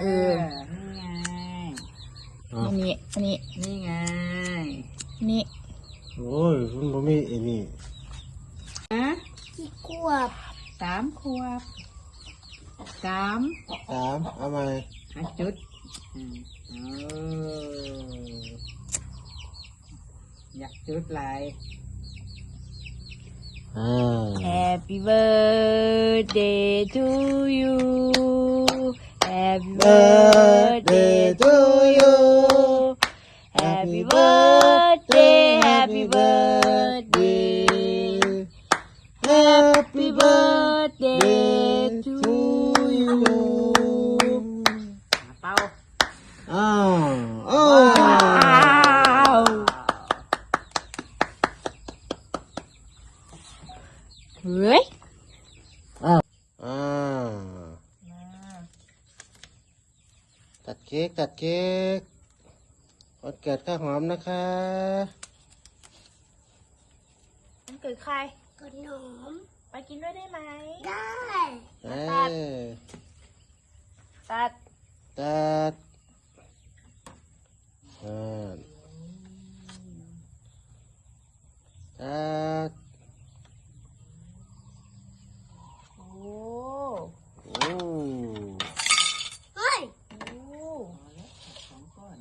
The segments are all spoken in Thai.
เออ นี่ไงอันนี้ อันนี้ นี่ไง อันนี้โอ้ยมันบ่มีไอ้นี่ฮะกี่ขวบสามขวบสามสามเอามาอะจุดอืมเอออยากจุดหลาย อ่า Happy birthday to you Happy birthday to you Happy birthday Happy birthday Happy birthday to you มาเป้า อ้าวโอ้ ว้าวเฮ้ย ตัดเค้กตัดเค้กวันเกิดข้าวหอมนะคะมันเกิดใครขนมไปกินด้วยได้ไหม ได้ เอ้ย ตัด ตัดอ่าตัด โอ้ โอ้ เฮ้ย โอ้ สองก้อน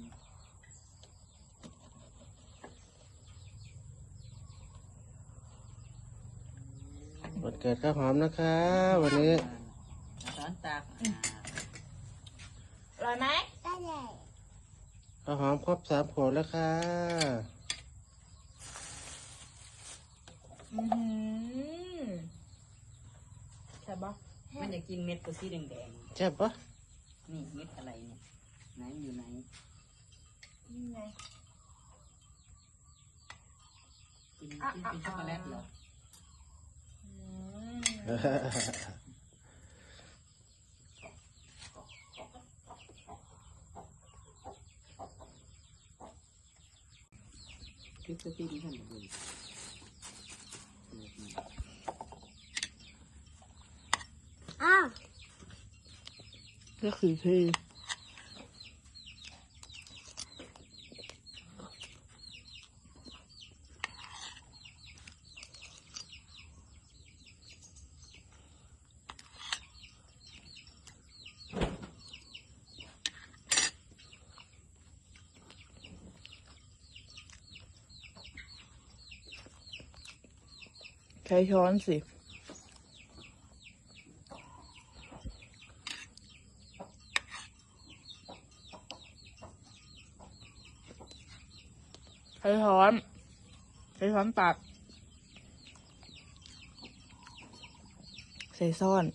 วันเกิดข้าวหอมนะคะวันนี้อ่าช้อนตักอ่าอร่อยไหมได้เลยข้าวหอมครบสามขวดแล้วค่ะอือหือใช่ปะมันอยากกินเม็ดตัวสีแดงใช่ปะๆนี่เม็ดอะไรเนี่ยไหนมันอยู่ไหนนี่ไงกินกินกินช็อกโกแลตเหรออื มคิดตัวที่ดีท่านดู อ้าว ก็คือคือ ใช้ช้อนสิ ใช้ช้อน ใช้ช้อนตัด ใส่ซ่อน